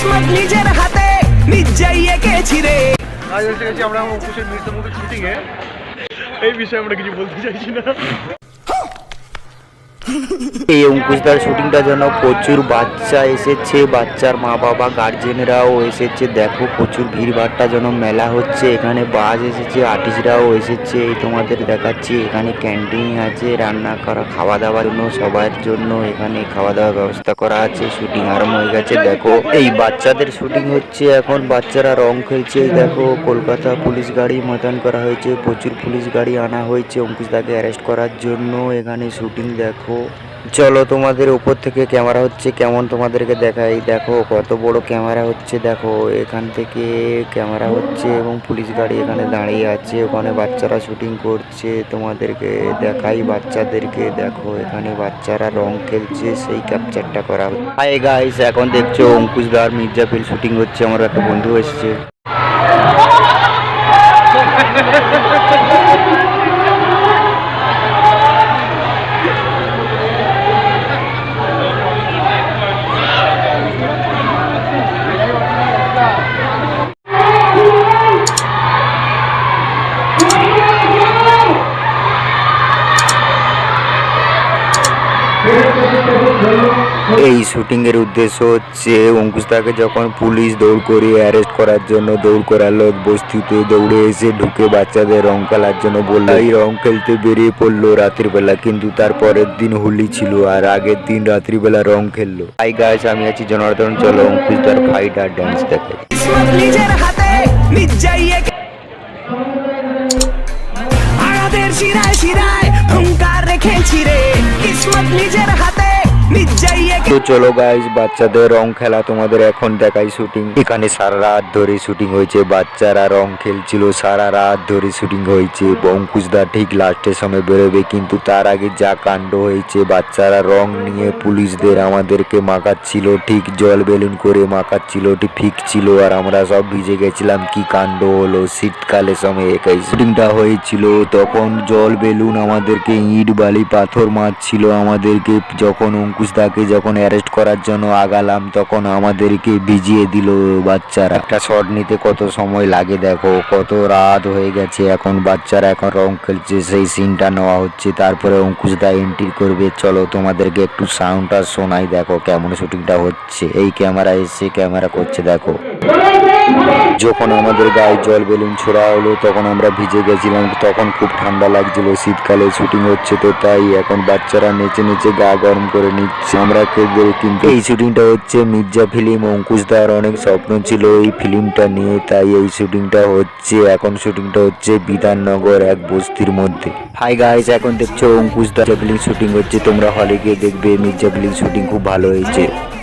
কিসমত নিজের হাতে নিজেই এঁকেছি রে। আজ এসে গেছি আমরা অঙ্কুশের নৃত্য মুভি শুটিংয়ে এই বিষয়ে আমরা কিছু বলতে চাইছি না। এই অঙ্কুশদার শুটিংটার জন্য প্রচুর বাচ্চা এসেছে, বাচ্চার মা বাবা গার্জেনরাও এসেছে। দেখো প্রচুর ভিড়ভাট্টা যেন মেলা হচ্ছে, এখানে বাস এসেছে আর্টিস্টরাও এসেছে, এই তোমাদের দেখাচ্ছি। এখানে ক্যান্টিন আছে, রান্না করা খাওয়া দাওয়ার জন্য, সবার জন্য এখানে খাওয়া দাওয়ার ব্যবস্থা করা আছে শুটিং আরম্ভ হয়ে গেছে। দেখো, এই বাচ্চাদের শুটিং হচ্ছে এখন, বাচ্চারা রং খেলছে। দেখো, কলকাতা পুলিশ গাড়ি মোতায়েন করা হয়েছে, প্রচুর পুলিশ গাড়ি আনা হয়েছে অঙ্কুশদাকে অ্যারেস্ট করার জন্য। এখানে শুটিং দেখো চলো তোমাদের উপর থেকে ক্যামেরা হচ্ছে কেমন তোমাদেরকে দেখাই। দেখো কত বড় ক্যামেরা হচ্ছে, দেখো এখান থেকে ক্যামেরা হচ্ছে এবং পুলিশ গাড়ি এখানে দাঁড়িয়ে আছে। ওখানে বাচ্চারা শুটিং করছে, তোমাদেরকে দেখাই বাচ্চাদেরকে। দেখো এখানে বাচ্চারা রং খেলছে, সেই ক্যাপচারটা করা হাই গাইস এখন দেখছ অঙ্কুশদার মির্জাফিল শুটিং হচ্ছে, আমার একটা বন্ধু এসেছে। এই শুটিংয়ের উদ্দেশ্য হচ্ছে অঙ্কুশদাকে যখন পুলিশ দৌড় করিয়ে অ্যারেস্ট করার জন্য দৌড় করালো বস্তিতে দৌড়ে এসে ঢুকে বাচ্চাদের রং খেলার জন্য বলল, এই রং খেলতে বেরিয়ে পড়ল রাতের বেলা, কিন্তু তার পরের দিন হোলি ছিল আর আগের দিন রাত্রিবেলা রং খেললো। হাই গাইস আমি আছি জনার্দন, চলো অঙ্কুশদার ফাইট আর ড্যান্স দেখে তো চলো গাইস বাচ্চাদের রং খেলা তোমাদের এখন দেখাই শুটিং এখানে সারা রাত ধরে শুটিং হয়েছে, বাচ্চারা রং খেলছিল, সারা রাত ধরে শুটিং হয়েছে। অঙ্কুশদা ঠিক লাস্টের সময় বেরোবে, কিন্তু তার আগে যা কাণ্ড হয়েছে, বাচ্চারা রং নিয়ে পুলিশদের আমাদেরকে মাখাচ্ছিল ঠিক জল বেলুন করে মাখাচ্ছিল ঠিক ফিকছিল, আর আমরা সব ভিজে গেছিলাম, কি কাণ্ড হলো? শীতকালের সময় একাই শুটিংটা হয়েছিল, তখন জল বেলুন আমাদেরকে ইট, বালি, পাথর মারছিল আমাদেরকে, যখন অঙ্কুশদাকে যখন অ্যারেস্ট করার জন্য আগালাম তখন আমাদেরকে ভিজিয়ে দিল বাচ্চারা। একটা শট নিতে কত সময় লাগে দেখো কত রাত হয়ে গেছে এখন বাচ্চারা এখন রং খেলছে সেই সিনটা নেওয়া হচ্ছে তারপরে অঙ্কুশ দা এন্ট্রি করবে। চলো তোমাদেরকে একটু সাউন্ডটা শোনাই দেখো কেমন শুটিংটা হচ্ছে। এই ক্যামেরা এসে ক্যামেরা করছে দেখো। যখন আমাদের গায়ে জল বেলুন ছোড়া হলো, তখন আমরা ভিজে গেছিলাম। তখন খুব ঠান্ডা লাগছিল। শীতকালে শুটিং হচ্ছে তো তাই এখন বাচ্চারা নেচে নেচে গা গরম করে নিচ্ছে। আমরা কিন্তু এই শুটিংটা হচ্ছে মির্জা ফিল্ম অঙ্কুশদার অনেক স্বপ্ন ছিল এই ফিল্মটা নিয়ে, তাই এই শুটিংটা হচ্ছে। এখন শুটিংটা হচ্ছে বিধাননগর এক বস্তির মধ্যে। হাই গাইস এখন দেখছ অঙ্কুশদার ফিল্ম শুটিং হচ্ছে। তোমরা হলে গিয়ে দেখবে মির্জা ফিল্ম শুটিং খুব ভালো হয়েছে।